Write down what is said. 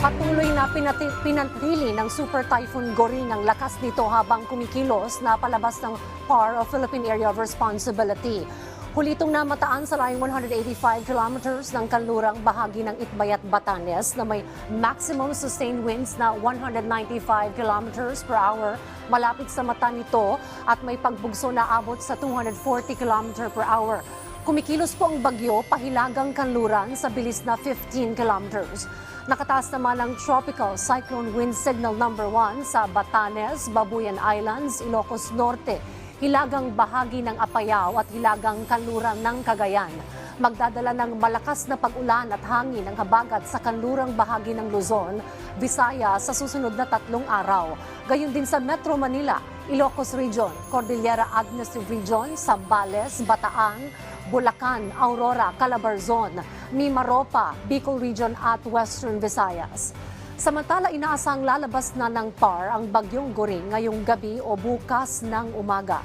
Patuloy na pinati- pinatili ng Super Typhoon Goring ang lakas nito habang kumikilos na palabas ng PAR o Philippine Area of Responsibility. Huli itong namataan sa layong 185 kilometers ng kanlurang bahagi ng Itbayat, Batanes na may maximum sustained winds na 195 kilometers per hour malapit sa mata nito at may pagbugso na abot sa 240 kilometer per hour. Kumikilos po ang bagyo pahilagang kanluran sa bilis na 15 kilometers. Nakataas naman ang Tropical Cyclone Wind Signal number 1 sa Batanes, Babuyan Islands, Ilocos Norte, hilagang bahagi ng Apayao at hilagang kanluran ng Cagayan. Magdadala ng malakas na pag-ulan at hangin ang habagat sa kanlurang bahagi ng Luzon, Visayas sa susunod na tatlong araw. Gayon din sa Metro Manila, Ilocos Region, Cordillera Administrative Region, Zambales, Bataan, Bulacan, Aurora, Calabarzon, Mimaropa, Bicol Region at Western Visayas. Samantala, inaasang lalabas na ng PAR ang bagyong Goring ngayong gabi o bukas ng umaga.